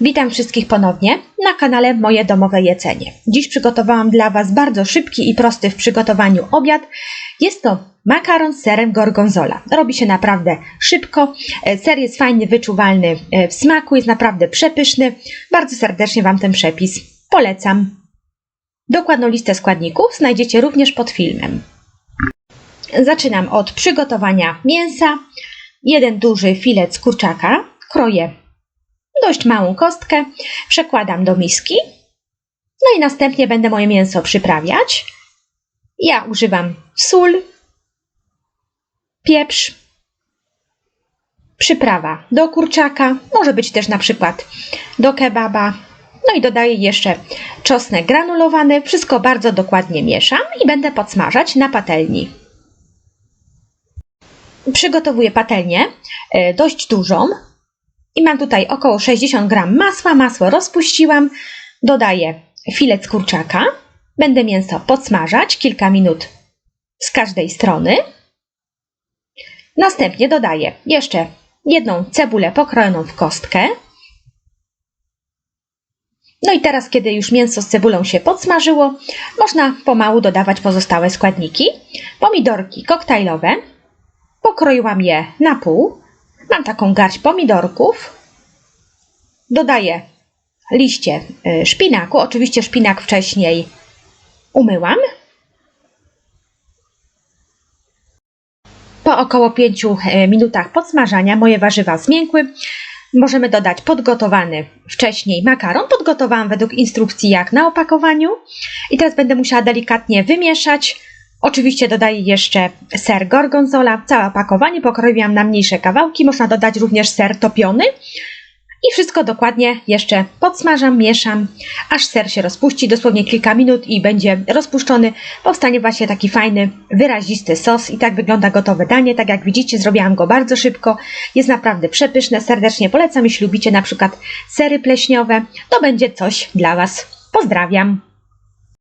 Witam wszystkich ponownie na kanale Moje Domowe Jedzenie. Dziś przygotowałam dla Was bardzo szybki i prosty w przygotowaniu obiad. Jest to makaron z serem gorgonzola. Robi się naprawdę szybko. E, Ser jest fajnie wyczuwalny e, w smaku, jest naprawdę przepyszny. Bardzo serdecznie Wam ten przepis polecam. Dokładną listę składników znajdziecie również pod filmem. Zaczynam od przygotowania mięsa. Jeden duży filet z kurczaka. Kroję dość małą kostkę, przekładam do miski. No i następnie będę moje mięso przyprawiać. Ja używam sól, pieprz, przyprawa do kurczaka, może być też na przykład do kebaba. No i dodaję jeszcze czosnek granulowany. Wszystko bardzo dokładnie mieszam i będę podsmażać na patelni. Przygotowuję patelnię e, dość dużą, i mam tutaj około 60 gram masła. Masło rozpuściłam. Dodaję filet kurczaka. Będę mięso podsmażać kilka minut z każdej strony. Następnie dodaję jeszcze jedną cebulę pokrojoną w kostkę. No i teraz, kiedy już mięso z cebulą się podsmażyło, można pomału dodawać pozostałe składniki. Pomidorki koktajlowe. Pokroiłam je na pół. Mam taką garść pomidorków. Dodaję liście y, szpinaku. Oczywiście szpinak wcześniej umyłam. Po około 5 minutach podsmażania moje warzywa zmiękły. Możemy dodać podgotowany wcześniej makaron. Podgotowałam według instrukcji jak na opakowaniu. I teraz będę musiała delikatnie wymieszać. Oczywiście dodaję jeszcze ser gorgonzola. Całe opakowanie pokroiłam na mniejsze kawałki. Można dodać również ser topiony. I wszystko dokładnie jeszcze podsmażam, mieszam, aż ser się rozpuści, dosłownie kilka minut i będzie rozpuszczony. Powstanie właśnie taki fajny, wyrazisty sos i tak wygląda gotowe danie. Tak jak widzicie, zrobiłam go bardzo szybko. Jest naprawdę przepyszne, serdecznie polecam. Jeśli lubicie na przykład sery pleśniowe, to będzie coś dla Was. Pozdrawiam!